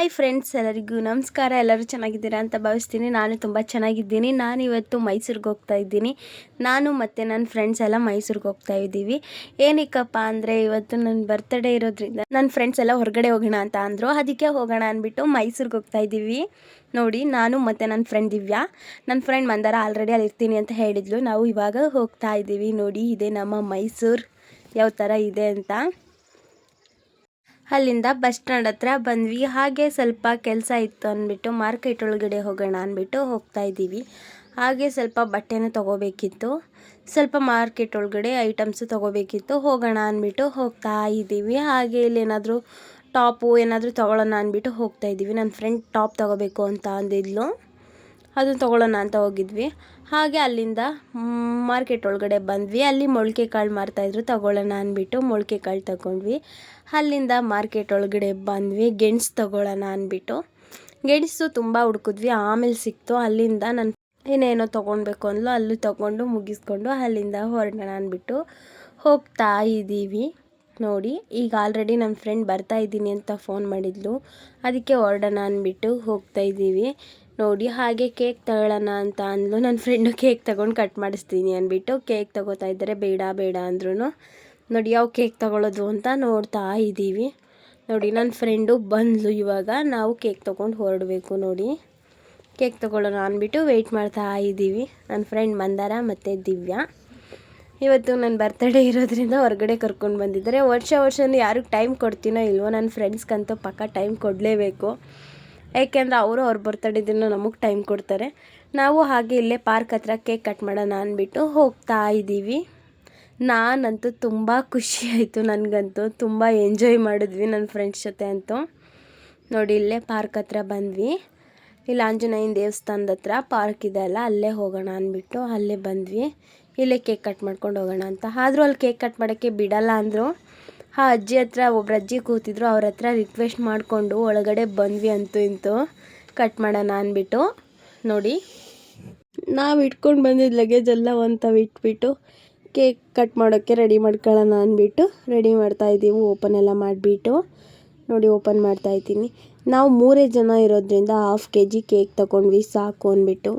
Hi friends, ಎಲ್ಲರಿಗೂ ನಮಸ್ಕಾರ. ಎಲ್ಲರೂ ಚೆನ್ನಾಗಿದ್ದೀರಾ ಅಂತ ಭಾವಿಸ್ತೀನಿ. ನಾನು ತುಂಬ ಚೆನ್ನಾಗಿದ್ದೀನಿ. ನಾನು ಇವತ್ತು ಮೈಸೂರಿಗೆ ಹೋಗ್ತಾ ಇದ್ದೀನಿ. ನಾನು ಮತ್ತು ನನ್ನ ಫ್ರೆಂಡ್ಸ್ ಎಲ್ಲ ಮೈಸೂರಿಗೆ ಹೋಗ್ತಾ ಇದ್ದೀವಿ. ಏನಕ್ಕಪ್ಪ ಅಂದರೆ ಇವತ್ತು ನನ್ನ ಬರ್ತ್ಡೇ ಇರೋದ್ರಿಂದ ನನ್ನ ಫ್ರೆಂಡ್ಸ್ ಎಲ್ಲ ಹೊರಗಡೆ ಹೋಗೋಣ ಅಂತ ಅಂದರು. ಅದಕ್ಕೆ ಹೋಗೋಣ ಅಂದ್ಬಿಟ್ಟು ಮೈಸೂರಿಗೆ ಹೋಗ್ತಾ ಇದ್ದೀವಿ. ನೋಡಿ, ನಾನು ಮತ್ತು ನನ್ನ ಫ್ರೆಂಡ್ ದಿವ್ಯಾ. ನನ್ನ ಫ್ರೆಂಡ್ ಮಂದಾರ ಆಲ್ರೆಡಿ ಅಲ್ಲಿ ಇರ್ತೀನಿ ಅಂತ ಹೇಳಿದ್ಲು. ನಾವು ಇವಾಗ ಹೋಗ್ತಾ ಇದ್ದೀವಿ. ನೋಡಿ, ಇದೆ ನಮ್ಮ ಮೈಸೂರು. ಯಾವ ಥರ ಇದೆ ಅಂತ. ಅಲ್ಲಿಂದ ಬಸ್ ಸ್ಟ್ಯಾಂಡ್ ಹತ್ರ ಬಂದ್ವಿ. ಹಾಗೆ ಸ್ವಲ್ಪ ಕೆಲಸ ಇತ್ತು ಅಂದ್ಬಿಟ್ಟು ಮಾರ್ಕೆಟ್ ಒಳಗಡೆ ಹೋಗೋಣ ಅಂದ್ಬಿಟ್ಟು ಹೋಗ್ತಾ ಇದ್ದೀವಿ. ಹಾಗೆ ಸ್ವಲ್ಪ ಬಟ್ಟೆನ ತೊಗೋಬೇಕಿತ್ತು. ಸ್ವಲ್ಪ ಮಾರ್ಕೆಟ್ ಒಳಗಡೆ ಐಟಮ್ಸು ತೊಗೋಬೇಕಿತ್ತು. ಹೋಗೋಣ ಅಂದ್ಬಿಟ್ಟು ಹೋಗ್ತಾ ಇದ್ದೀವಿ. ಹಾಗೆ ಇಲ್ಲೇನಾದರೂ ಟಾಪು ಏನಾದರೂ ತೊಗೊಳ್ಳೋಣ ಅಂದ್ಬಿಟ್ಟು ಹೋಗ್ತಾ ಇದ್ದೀವಿ. ನನ್ನ ಫ್ರೆಂಡ್ ಟಾಪ್ ತೊಗೋಬೇಕು ಅಂತ ಅಂದಿದ್ಲು. ಅದನ್ನು ತೊಗೊಳ್ಳೋಣ ಅಂತ ಹೋಗಿದ್ವಿ. ಹಾಗೆ ಅಲ್ಲಿಂದ ಮಾರ್ಕೆಟ್ ಒಳಗಡೆ ಬಂದ್ವಿ. ಅಲ್ಲಿ ಮೊಳಕೆ ಕಾಳು ಮಾರ್ತಾಯಿದ್ರು ತಗೊಳ್ಳೋಣ ಅಂದ್ಬಿಟ್ಟು ಮೊಳಕೆ ಕಾಳು ತಗೊಂಡ್ವಿ. ಅಲ್ಲಿಂದ ಮಾರ್ಕೆಟ್ ಒಳಗಡೆ ಬಂದ್ವಿ. ಗೆಣಸು ತಗೊಳ್ಳೋಣ ಅಂದ್ಬಿಟ್ಟು ಗೆಣಸು ತುಂಬ ಹುಡ್ಕಿದ್ವಿ. ಆಮೇಲೆ ಸಿಕ್ತು. ಅಲ್ಲಿಂದ ನಾನು ಏನೇನೋ ತೊಗೊಳ್ಬೇಕು ಅಂದ್ಲು, ಅಲ್ಲೂ ತೊಗೊಂಡು ಮುಗಿಸ್ಕೊಂಡು ಅಲ್ಲಿಂದ ಹೊರಡೋಣ ಅಂದ್ಬಿಟ್ಟು ಹೋಗ್ತಾ ಇದ್ದೀವಿ ನೋಡಿ, ಈಗ ಆಲ್ರೆಡಿ ನಮ್ಮ ಫ್ರೆಂಡ್ ಬರ್ತಾ ಇದ್ದೀನಿ ಅಂತ ಫೋನ್ ಮಾಡಿದ್ಲು. ಅದಕ್ಕೆ ಹೊರಡೋಣ ಅಂದ್ಬಿಟ್ಟು ಹೋಗ್ತಾ ಇದ್ದೀವಿ ನೋಡಿ, ಹಾಗೆ ಕೇಕ್ ತಗೊಳ್ಳೋಣ ಅಂತ ಅಂದ್ಲು. ನನ್ನ ಫ್ರೆಂಡು ಕೇಕ್ ತಗೊಂಡು ಕಟ್ ಮಾಡಿಸ್ತೀನಿ ಅಂದ್ಬಿಟ್ಟು ಕೇಕ್ ತಗೋತಾ ಇದ್ದಾರೆ. ಬೇಡ ಬೇಡ ಅಂದ್ರೂ ನೋಡಿ, ಯಾವ ಕೇಕ್ ತಗೊಳ್ಳೋದು ಅಂತ ನೋಡ್ತಾ ಇದ್ದೀವಿ. ನೋಡಿ ನನ್ನ ಫ್ರೆಂಡು ಬಂದ್ಲು ಇವಾಗ. ನಾವು ಕೇಕ್ ತೊಗೊಂಡು ಹೊರಡಬೇಕು ನೋಡಿ. ಕೇಕ್ ತೊಗೊಳ್ಳೋಣ ಅಂದ್ಬಿಟ್ಟು ವೆಯ್ಟ್ ಮಾಡ್ತಾ ಇದ್ದೀವಿ. ನನ್ನ ಫ್ರೆಂಡ್ ಮಂದಾರ ಮತ್ತು ದಿವ್ಯಾ. ಇವತ್ತು ನನ್ನ ಬರ್ತಡೇ ಇರೋದ್ರಿಂದ ಹೊರಗಡೆ ಕರ್ಕೊಂಡು ಬಂದಿದ್ದಾರೆ. ವರ್ಷ ವರ್ಷವೂ ಯಾರಿಗೆ ಟೈಮ್ ಕೊಡ್ತೀನೋ ಇಲ್ವೋ ನನ್ನ ಫ್ರೆಂಡ್ಸ್ಗಂತೂ ಪಕ್ಕ ಟೈಮ್ ಕೊಡಲೇಬೇಕು. ಯಾಕೆಂದ್ರೆ ಅವರು ಅವ್ರ ಬರ್ತಡೇ ದಿನ ನಮಗೆ ಟೈಮ್ ಕೊಡ್ತಾರೆ. ನಾವು ಹಾಗೆ ಇಲ್ಲೇ ಪಾರ್ಕ್ ಹತ್ರ ಕೇಕ್ ಕಟ್ ಮಾಡೋಣ ಅಂದ್ಬಿಟ್ಟು ಹೋಗ್ತಾ ಇದ್ದೀವಿ. ನಾನಂತೂ ತುಂಬ ಖುಷಿ ಆಯಿತು ನನಗಂತೂ. ತುಂಬ ಎಂಜಾಯ್ ಮಾಡಿದ್ವಿ ನನ್ನ ಫ್ರೆಂಡ್ಸ್ ಜೊತೆ ಅಂತೂ. ನೋಡಿ, ಇಲ್ಲೇ ಪಾರ್ಕ್ ಹತ್ರ ಬಂದ್ವಿ. ಇಲ್ಲಿ, ಆಂಜನೇಯನ ದೇವಸ್ಥಾನದ ಹತ್ರ ಪಾರ್ಕ್ ಇದೆ ಅಲ್ಲ, ಅಲ್ಲೇ ಹೋಗೋಣ ಅಂದ್ಬಿಟ್ಟು ಅಲ್ಲೇ ಬಂದ್ವಿ. ಇಲ್ಲೇ ಕೇಕ್ ಕಟ್ ಮಾಡ್ಕೊಂಡು ಹೋಗೋಣ ಅಂತ. ಆದರೂ ಅಲ್ಲಿ ಕೇಕ್ ಕಟ್ ಮಾಡೋಕ್ಕೆ ಬಿಡಲ್ಲ ಅಂದರು. ಆ ಅಜ್ಜಿ ಹತ್ರ, ಒಬ್ರು ಅಜ್ಜಿ ಕೂತಿದ್ರು, ಅವ್ರ ಹತ್ರ ರಿಕ್ವೆಸ್ಟ್ ಮಾಡಿಕೊಂಡು ಒಳಗಡೆ ಬಂದ್ವಿ ಅಂತೂ ಇಂತೂ. ಕಟ್ ಮಾಡೋಣ ಅಂದ್ಬಿಟ್ಟು. ನೋಡಿ. ನಾವು ಇಟ್ಕೊಂಡು ಬಂದಿದ್ದ ಲಗೇಜ್ ಎಲ್ಲ ಒಂದು ಇಟ್ಬಿಟ್ಟು ಕೇಕ್ ಕಟ್ ಮಾಡೋಕ್ಕೆ ರೆಡಿ ಮಾಡ್ಕೊಳ್ಳೋಣ ಅಂದ್ಬಿಟ್ಟು ರೆಡಿ ಮಾಡ್ತಾಯಿದ್ದೀವಿ ಓಪನ್ ಎಲ್ಲ ಮಾಡಿಬಿಟ್ಟು. ನೋಡಿ ಓಪನ್ ಮಾಡ್ತಾ ಇದ್ದೀನಿ. ನಾವು ಮೂರೇ ಜನ ಇರೋದ್ರಿಂದ ಹಾಫ್ ಕೆ ಜಿ ಕೇಕ್ ತೊಗೊಂಡ್ವಿ, ಸಾಕು ಅಂದ್ಬಿಟ್ಟು.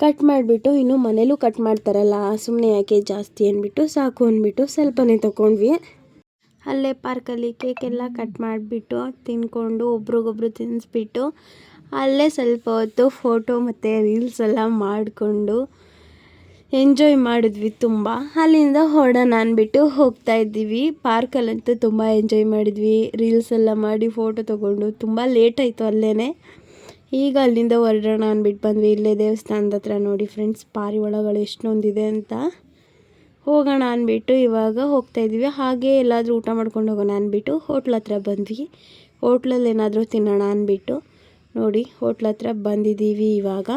ಕಟ್ ಮಾಡಿಬಿಟ್ಟು, ಇನ್ನು ಮನೇಲೂ ಕಟ್ ಮಾಡ್ತಾರಲ್ಲ ಸುಮ್ಮನೆ ಯಾಕೆ ಜಾಸ್ತಿ ಅಂದ್ಬಿಟ್ಟು ಸಾಕು ಅಂದ್ಬಿಟ್ಟು ಸ್ವಲ್ಪನೇ ತೊಗೊಂಡ್ವಿ. ಅಲ್ಲೇ ಪಾರ್ಕಲ್ಲಿ ಕೇಕೆಲ್ಲ ಕಟ್ ಮಾಡಿಬಿಟ್ಟು ತಿನ್ಕೊಂಡು ಒಬ್ರಿಗೊಬ್ರು ತಿನ್ನಿಸ್ಬಿಟ್ಟು ಅಲ್ಲೇ ಸ್ವಲ್ಪ ಹೊತ್ತು ಫೋಟೋ ಮತ್ತು ರೀಲ್ಸ್ ಎಲ್ಲ ಮಾಡಿಕೊಂಡು ಎಂಜಾಯ್ ಮಾಡಿದ್ವಿ ತುಂಬ. ಅಲ್ಲಿಂದ ಹೊರಡೋಣ ಅಂದ್ಬಿಟ್ಟು ಹೋಗ್ತಾ ಇದ್ದೀವಿ. ಪಾರ್ಕಲ್ಲಂತೂ ತುಂಬ ಎಂಜಾಯ್ ಮಾಡಿದ್ವಿ. ರೀಲ್ಸ್ ಎಲ್ಲ ಮಾಡಿ ಫೋಟೋ ತೊಗೊಂಡು ತುಂಬ ಲೇಟ್ ಆಯಿತು ಅಲ್ಲೇ ಈಗ ಅಲ್ಲಿಂದ ಹೊರಡೋಣ ಅಂದ್ಬಿಟ್ಟು ಬಂದ್ವಿ. ಇಲ್ಲೇ ದೇವಸ್ಥಾನದ ಹತ್ರ ನೋಡಿ ಫ್ರೆಂಡ್ಸ್ ಪಾರಿವಾಳಗಳು ಎಷ್ಟೊಂದಿದೆ ಅಂತ. ಹೋಗೋಣ ಅಂದ್ಬಿಟ್ಟು ಇವಾಗ ಹೋಗ್ತಾ ಇದ್ದೀವಿ. ಹಾಗೆ ಎಲ್ಲಾದರೂ ಊಟ ಮಾಡ್ಕೊಂಡು ಹೋಗೋಣ ಅಂದ್ಬಿಟ್ಟು ಹೋಟ್ಲ್ ಹತ್ರ ಬಂದ್ವಿ. ಹೋಟ್ಲಲ್ಲಿ ಏನಾದರೂ ತಿನ್ನೋಣ ಅಂದ್ಬಿಟ್ಟು ನೋಡಿ ಹೋಟ್ಲ್ ಹತ್ರ ಬಂದಿದ್ದೀವಿ ಇವಾಗ.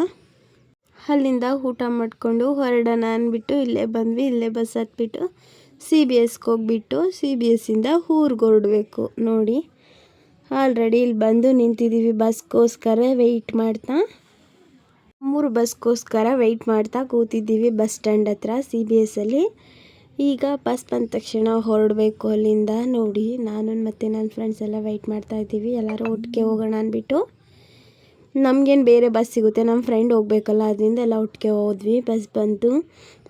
ಅಲ್ಲಿಂದ ಊಟ ಮಾಡಿಕೊಂಡು ಹೊರಡೋಣ ಅಂದ್ಬಿಟ್ಟು ಇಲ್ಲೇ ಬಂದ್ವಿ. ಇಲ್ಲೇ ಬಸ್ ಹತ್ಬಿಟ್ಟು ಸಿ ಬಿ ಎಸ್ಗೆ ಹೋಗ್ಬಿಟ್ಟು ಸಿ ಬಿ ಎಸ್ಸಿಂದ ಊರಿಗೆ ಹೊರಡಬೇಕು ನೋಡಿ. ಆಲ್ರೆಡಿ ಇಲ್ಲಿ ಬಂದು ನಿಂತಿದ್ದೀವಿ. ಬಸ್ಗೋಸ್ಕರ ವೆಯ್ಟ್ ಮಾಡ್ತಾ. ಮೂರು ಬಸ್ಗೋಸ್ಕರ ವೆಯ್ಟ್ ಮಾಡ್ತಾ ಕೂತಿದ್ದೀವಿ ಬಸ್ ಸ್ಟ್ಯಾಂಡ್ ಹತ್ರ ಸಿ ಬಿ ಎಸ್ಸಲ್ಲಿ ಈಗ ಬಸ್ ಬಂದ ತಕ್ಷಣ ಹೊರಡಬೇಕು ಅಲ್ಲಿಂದ ನೋಡಿ. ನಾನು ಮತ್ತು ನನ್ನ ಫ್ರೆಂಡ್ಸ್ ಎಲ್ಲ ವೆಯ್ಟ್ ಮಾಡ್ತಾ ಇದ್ದೀವಿ. ಎಲ್ಲರೂ ಒಟ್ಟಿಗೆ ಹೋಗೋಣ ಅಂದ್ಬಿಟ್ಟು. ನಮಗೇನು ಬೇರೆ ಬಸ್ ಸಿಗುತ್ತೆ? ನಮ್ಮ ಫ್ರೆಂಡ್ ಹೋಗ್ಬೇಕಲ್ಲ, ಅದರಿಂದ ಎಲ್ಲ ಒಟ್ಟಿಗೆ ಹೋದ್ವಿ. ಬಸ್ ಬಂತು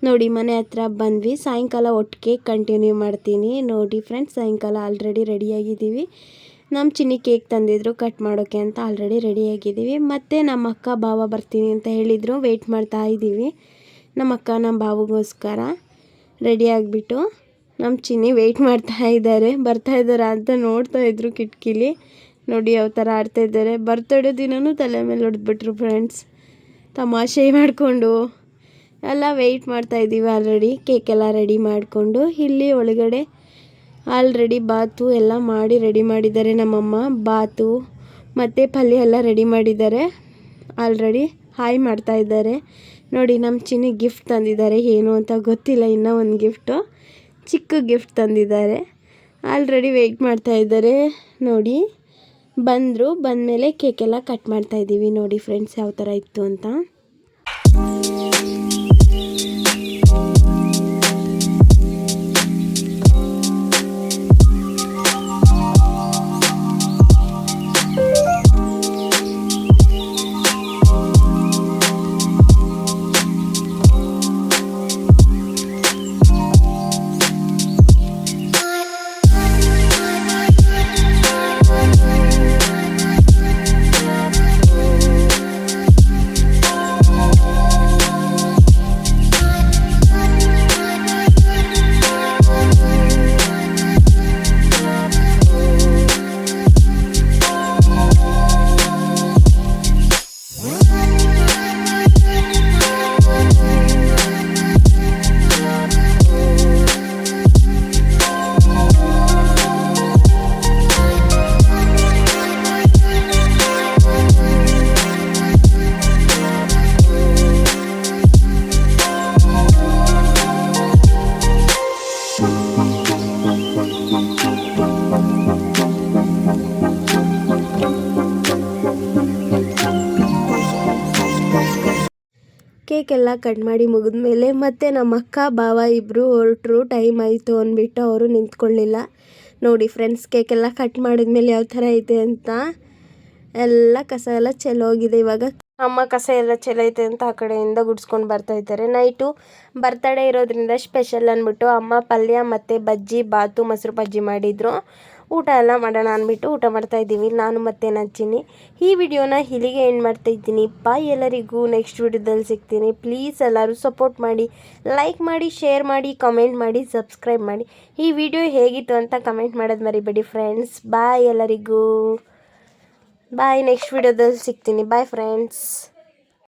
ನೋಡಿ, ಮನೆ ಹತ್ರ ಬಂದ್ವಿ. ಸಾಯಂಕಾಲ ಒಟ್ಟಿಗೆ ಕಂಟಿನ್ಯೂ ಮಾಡ್ತೀನಿ. ನೋಡಿ ಫ್ರೆಂಡ್ಸ್ ಸಾಯಂಕಾಲ ಆಲ್ರೆಡಿ ರೆಡಿಯಾಗಿದ್ದೀವಿ ನಮ್ಮ ಚಿನ್ನಿ ಕೇಕ್ ತಂದಿದ್ರು, ಕಟ್ ಮಾಡೋಕ್ಕೆ ಅಂತ ಆಲ್ರೆಡಿ ರೆಡಿಯಾಗಿದ್ದೀವಿ ಮತ್ತು ನಮ್ಮ ಅಕ್ಕ ಭಾವ ಬರ್ತೀನಿ ಅಂತ ಹೇಳಿದರು ವೆಯ್ಟ್ ಮಾಡ್ತಾ ಇದ್ದೀವಿ. ನಮ್ಮ ಅಕ್ಕ ನಮ್ಮ ಭಾವಗೋಸ್ಕರ ರೆಡಿಯಾಗಿಬಿಟ್ಟು ನಮ್ಮ ಚಿನ್ನಿ ವೆಯ್ಟ್ ಮಾಡ್ತಾ ಇದ್ದಾರೆ. ಬರ್ತಾ ಇದ್ದಾರೆ ಅಂತ ನೋಡ್ತಾ ಇದ್ರು ಕಿಟಕಿಲಿ. ನೋಡಿ ಯಾವ ಥರ ಆಡ್ತಾ ಇದ್ದಾರೆ. ಬರ್ತಡೇ ದಿನವೂ ತಲೆ ಮೇಲೆ ಹೊಡೆದ್ಬಿಟ್ರು ಫ್ರೆಂಡ್ಸ್ ತಮಾಷೆ ಮಾಡಿಕೊಂಡು ಎಲ್ಲ ವೆಯ್ಟ್ ಮಾಡ್ತಾ ಇದ್ದೀವಿ ಆಲ್ರೆಡಿ ಕೇಕೆಲ್ಲ ರೆಡಿ ಮಾಡಿಕೊಂಡು. ಇಲ್ಲಿ ಒಳಗಡೆ ಆಲ್ರೆಡಿ ಬಾತು ಎಲ್ಲ ಮಾಡಿ ರೆಡಿ ಮಾಡಿದ್ದಾರೆ ನಮ್ಮಮ್ಮ. ಬಾತು ಮತ್ತು ಪಲ್ಯ ಎಲ್ಲ ರೆಡಿ ಮಾಡಿದ್ದಾರೆ. ಆಲ್ರೆಡಿ ಹಾಯ್ ಮಾಡ್ತಾ ಇದ್ದಾರೆ. ನೋಡಿ ನಮ್ಮ ಚಿನ್ನಿ ಗಿಫ್ಟ್ ತಂದಿದ್ದಾರೆ. ಏನು ಅಂತ ಗೊತ್ತಿಲ್ಲ, ಇನ್ನೂ ಒಂದು ಗಿಫ್ಟು ಚಿಕ್ಕ ಗಿಫ್ಟ್ ತಂದಿದ್ದಾರೆ. ಆಲ್ರೆಡಿ ವೆಯ್ಟ್ ಮಾಡ್ತಾ ಇದ್ದಾರೆ. ನೋಡಿ, ಬಂದರು, ಬಂದಮೇಲೆ ಕೇಕೆಲ್ಲ ಕಟ್ ಮಾಡ್ತಾಯಿದ್ದೀವಿ ನೋಡಿ ಫ್ರೆಂಡ್ಸ್ ಯಾವ ಥರ ಇತ್ತು ಅಂತ. ಕೇಕ್ ಎಲ್ಲ ಕಟ್ ಮಾಡಿ ಮುಗಿದ್ಮೇಲೆ ಮತ್ತೆ ನಮ್ಮ ಅಕ್ಕ ಬಾವ ಇಬ್ಬರು ಹೊರಟರು. ಟೈಮ್ ಆಯಿತು ಅಂದ್ಬಿಟ್ಟು ಅವರು ನಿಂತ್ಕೊಳ್ಳಿಲ್ಲ. ನೋಡಿ ಫ್ರೆಂಡ್ಸ್ ಕೇಕ್ ಎಲ್ಲ ಕಟ್ ಮಾಡಿದ್ಮೇಲೆ ಯಾವ ಥರ ಐತೆ ಅಂತ. ಎಲ್ಲ ಕಸ ಎಲ್ಲ ಚೆಲ್ಲೋಗಿದೆ ಇವಾಗ. ಅಮ್ಮ ಕಸ ಎಲ್ಲ ಚೆಲ್ಲೈತೆ ಅಂತ ಆ ಕಡೆಯಿಂದ ಗುಡ್ಸ್ಕೊಂಡು ಬರ್ತಾ ಇದ್ದಾರೆ. ನೈಟು ಬರ್ತಡೇ ಇರೋದ್ರಿಂದ ಸ್ಪೆಷಲ್ ಅಂದ್ಬಿಟ್ಟು ಅಮ್ಮ, ಪಲ್ಯ ಮತ್ತು ಬಜ್ಜಿ, ಬಾತು, ಮೊಸರು ಬಜ್ಜಿ ಮಾಡಿದರು. ಊಟ ಎಲ್ಲ ಮಾಡೋಣ ಅಂದ್ಬಿಟ್ಟು ಊಟ ಮಾಡ್ತಾ ಇದ್ದೀವಿ. ನಾನು ಮತ್ತೆ ನಚ್ಚಿನಿ ಈ ವಿಡಿಯೋನ ಇಲ್ಲಿಗೆ ಎಂಡ್ ಮಾಡ್ತಾ ಇದ್ದೀನಿ. ಬಾಯ್ ಎಲ್ಲರಿಗೂ. ನೆಕ್ಸ್ಟ್ ವಿಡಿಯೋದಲ್ಲಿ ಸಿಗ್ತೀನಿ. ಪ್ಲೀಸ್ ಎಲ್ಲರೂ ಸಪೋರ್ಟ್ ಮಾಡಿ ಲೈಕ್ ಮಾಡಿ ಶೇರ್ ಮಾಡಿ ಕಮೆಂಟ್ ಮಾಡಿ ಸಬ್ಸ್ಕ್ರೈಬ್ ಮಾಡಿ. ಈ ವಿಡಿಯೋ ಹೇಗಿತ್ತು ಅಂತ ಕಮೆಂಟ್ ಮಾಡೋದು ಮರಿಬೇಡಿ ಫ್ರೆಂಡ್ಸ್ ಬಾಯ್ ಎಲ್ಲರಿಗೂ. ಬಾಯ್ ನೆಕ್ಸ್ಟ್ ವಿಡಿಯೋದಲ್ಲಿ ಸಿಗ್ತೀನಿ. Bye friends